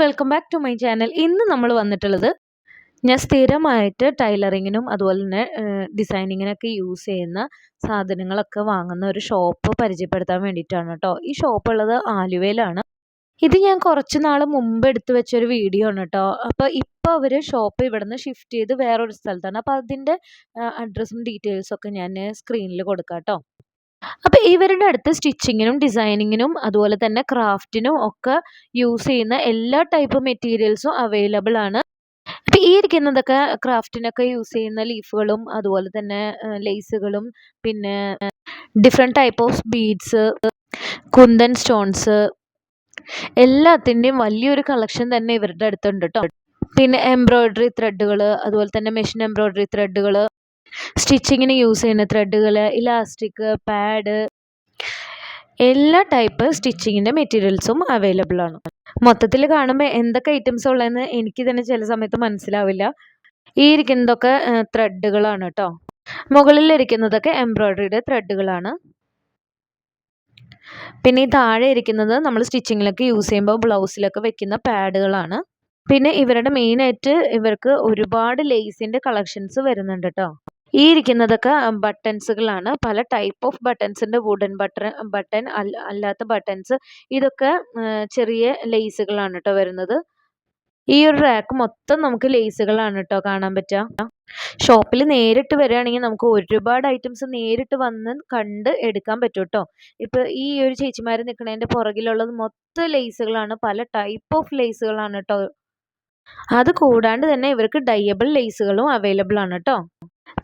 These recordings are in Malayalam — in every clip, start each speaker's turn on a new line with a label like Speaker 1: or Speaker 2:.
Speaker 1: Welcome back to my channel ഇന്ന് നമ്മൾ വന്നിട്ടുള്ളത് ഞാൻ സ്ഥിരമായിട്ട് ടൈലറിങ്ങിനും അതുപോലെ തന്നെ ഡിസൈനിങ്ങിനൊക്കെ യൂസ് ചെയ്യുന്ന സാധനങ്ങളൊക്കെ വാങ്ങുന്ന ഒരു ഷോപ്പ് പരിചയപ്പെടുത്താൻ വേണ്ടിയിട്ടാണ് കേട്ടോ ഈ ഷോപ്പ് ഉള്ളത് ആലുവയിലാണ്. ഇത് ഞാൻ കുറച്ച് നാൾ മുമ്പ് എടുത്തു വെച്ചൊരു വീഡിയോ ആണ് കേട്ടോ അപ്പോൾ ഇപ്പോൾ അവർ ഷോപ്പ് ഇവിടെ നിന്ന് ഷിഫ്റ്റ് ചെയ്ത് വേറൊരു സ്ഥലത്താണ്. അപ്പോൾ അതിന്റെ അഡ്രസ്സും ഡീറ്റെയിൽസും ഒക്കെ ഞാൻ സ്ക്രീനിൽ കൊടുക്കാം കേട്ടോ അപ്പോൾ ഇവരുടെ അടുത്ത് സ്റ്റിച്ചിങ്ങിനും ഡിസൈനിങ്ങിനും അതുപോലെ തന്നെ ക്രാഫ്റ്റിനും ഒക്കെ യൂസ് ചെയ്യുന്ന എല്ലാ ടൈപ്പ് മെറ്റീരിയൽസും അവൈലബിൾ ആണ്. അപ്പോൾ ഈ ഇരിക്കുന്നതൊക്കെ ക്രാഫ്റ്റിനൊക്കെ യൂസ് ചെയ്യുന്ന ലീഫുകളും അതുപോലെ തന്നെ ലേസുകളും പിന്നെ different type of beads kundan stones എല്ലാത്തിന്റെയും വലിയൊരു കളക്ഷൻ തന്നെ ഇവരുടെ അടുത്തുണ്ട് കേട്ടോ പിന്നെ എംബ്രോയ്ഡറി ത്രെഡുകൾ അതുപോലെ തന്നെ മെഷീൻ എംബ്രോയ്ഡറി ത്രെഡുകൾ സ്റ്റിച്ചിങ്ങിന് യൂസ് ചെയ്യുന്ന ത്രെഡുകൾ ഇലാസ്റ്റിക് പാഡ് എല്ലാ ടൈപ്പ് സ്റ്റിച്ചിങ്ങിന്റെ മെറ്റീരിയൽസും അവൈലബിൾ ആണ്. മൊത്തത്തിൽ കാണുമ്പോൾ എന്തൊക്കെ ഐറ്റംസ് ഉള്ളതെന്ന് എനിക്ക് തന്നെ ചില സമയത്ത് മനസ്സിലാവില്ല. ഈ ഇരിക്കുന്നതൊക്കെ ത്രെഡുകളാണ് കേട്ടോ മുകളിലിരിക്കുന്നതൊക്കെ എംബ്രോയ്ഡറിയുടെ ത്രെഡുകളാണ് പിന്നെ ഈ താഴെ ഇരിക്കുന്നത് നമ്മൾ സ്റ്റിച്ചിങ്ങിലൊക്കെ യൂസ് ചെയ്യുമ്പോൾ ബ്ലൗസിലൊക്കെ വെക്കുന്ന പാഡുകളാണ് പിന്നെ ഇവരുടെ മെയിനായിട്ട് ഇവർക്ക് ഒരുപാട് ലേസിന്റെ കളക്ഷൻസ് വരുന്നുണ്ട് കേട്ടോ ഈ ഇരിക്കുന്നതൊക്കെ ബട്ടൺസുകളാണ്. പല ടൈപ്പ് ഓഫ് ബട്ടൺസ് ഉണ്ട് വുഡൻ ബട്ടൺ ബട്ടൺ അല്ലാത്ത ബട്ടൺസ്. ഇതൊക്കെ ചെറിയ ലേസുകളാണ് കേട്ടോ വരുന്നത്. ഈ ഒരു റാക്ക് മൊത്തം നമുക്ക് ലേസുകളാണ് കേട്ടോ കാണാൻ പറ്റുക ഷോപ്പിൽ നേരിട്ട് വരികയാണെങ്കിൽ നമുക്ക് ഒരുപാട് ഐറ്റംസ് നേരിട്ട് വന്ന് കണ്ട് എടുക്കാൻ പറ്റും കേട്ടോ ഇപ്പോൾ ഈ ഒരു ചേച്ചിമാർ നിൽക്കുന്നതിന്റെ പുറകിലുള്ളത് മൊത്തം ലേസുകളാണ്. പല ടൈപ്പ് ഓഫ് ലേസുകളാണ് കേട്ടോ അത് കൂടാണ്ട് തന്നെ ഇവർക്ക് ഡയബിൾ ലേസുകളും അവൈലബിൾ ആണ് കേട്ടോ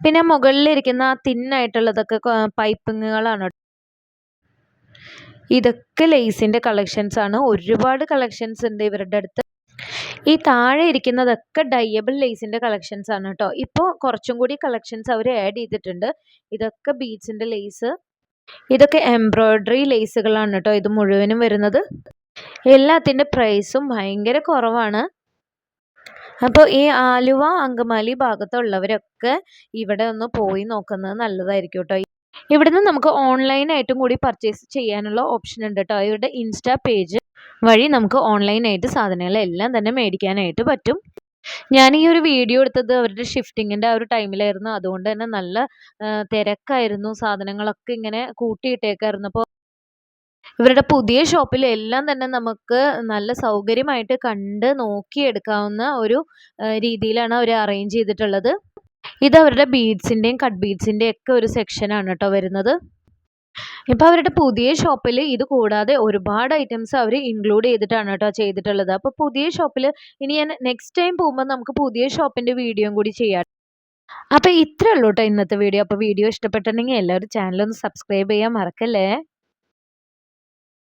Speaker 1: പിന്നെ മുകളിലിരിക്കുന്ന ആ തിന്നായിട്ടുള്ളതൊക്കെ പൈപ്പിങ്ങുകളാണ് ഇതൊക്കെ ലെയ്സിന്റെ കളക്ഷൻസ് ആണ്. ഒരുപാട് കളക്ഷൻസ് ഉണ്ട് ഇവരുടെ അടുത്ത്. ഈ താഴെ ഇരിക്കുന്നതൊക്കെ ഡയബിൾ ലേസിന്റെ കളക്ഷൻസ് ആണ് കേട്ടോ. ഇപ്പോൾ കുറച്ചും കൂടി കളക്ഷൻസ് അവർ ആഡ് ചെയ്തിട്ടുണ്ട്. ഇതൊക്കെ ബീച്ചിന്റെ ലേസ്. ഇതൊക്കെ എംബ്രോയിഡറി ലേസുകളാണ് കേട്ടോ. ഇത് മുഴുവനും വരുന്നത്. എല്ലാത്തിന്റെ പ്രൈസും ഭയങ്കര കുറവാണ്. അപ്പോൾ ഈ ആലുവ അങ്കമാലി ഭാഗത്തുള്ളവരൊക്കെ ഇവിടെ ഒന്ന് പോയി നോക്കുന്നത് നല്ലതായിരിക്കും കേട്ടോ. ഇവിടുന്ന് നമുക്ക് ഓൺലൈനായിട്ടും കൂടി പർച്ചേസ് ചെയ്യാനുള്ള ഓപ്ഷൻ ഉണ്ട് കേട്ടോ. ഇവരുടെ ഇൻസ്റ്റാ പേജ് വഴി നമുക്ക് ഓൺലൈനായിട്ട് സാധനങ്ങളെല്ലാം തന്നെ മേടിക്കാനായിട്ട് പറ്റും. ഞാൻ ഈ ഒരു വീഡിയോ എടുത്തത് അവരുടെ ഷിഫ്റ്റിങ്ങിന്റെ ആ ഒരു ടൈമിലായിരുന്നു അതുകൊണ്ട് തന്നെ നല്ല തിരക്കായിരുന്നു. സാധനങ്ങളൊക്കെ ഇങ്ങനെ കൂട്ടിയിട്ടേക്കായിരുന്നു. അപ്പോൾ ഇവരുടെ പുതിയ ഷോപ്പിൽ എല്ലാം തന്നെ നമുക്ക് നല്ല സൗകര്യമായിട്ട് കണ്ട് നോക്കിയെടുക്കാവുന്ന ഒരു രീതിയിലാണ് അവർ അറേഞ്ച് ചെയ്തിട്ടുള്ളത്. ഇത് അവരുടെ ബീഡ്സിന്റെയും കട്ട് ബീഡ്സിന്റെയും ഒക്കെ ഒരു സെക്ഷനാണ് കേട്ടോ വരുന്നത്. ഇപ്പോൾ അവരുടെ പുതിയ ഷോപ്പിൽ ഇത് കൂടാതെ ഒരുപാട് ഐറ്റംസ് അവർ ഇൻക്ലൂഡ് ചെയ്തിട്ടാണ് കേട്ടോ ചെയ്തിട്ടുള്ളത്. അപ്പോൾ പുതിയ ഷോപ്പിൽ ഇനി ഞാൻ നെക്സ്റ്റ് ടൈം പോകുമ്പോൾ നമുക്ക് പുതിയ ഷോപ്പിന്റെ വീഡിയോയും കൂടി ചെയ്യാം. അപ്പോൾ ഇത്രേ ഉള്ളൂ കേട്ടോ ഇന്നത്തെ വീഡിയോ. അപ്പോൾ വീഡിയോ ഇഷ്ടപ്പെട്ടിട്ടുണ്ടെങ്കിൽ എല്ലാവരും ചാനലൊന്ന് സബ്സ്ക്രൈബ് ചെയ്യാൻ മറക്കല്ലേ?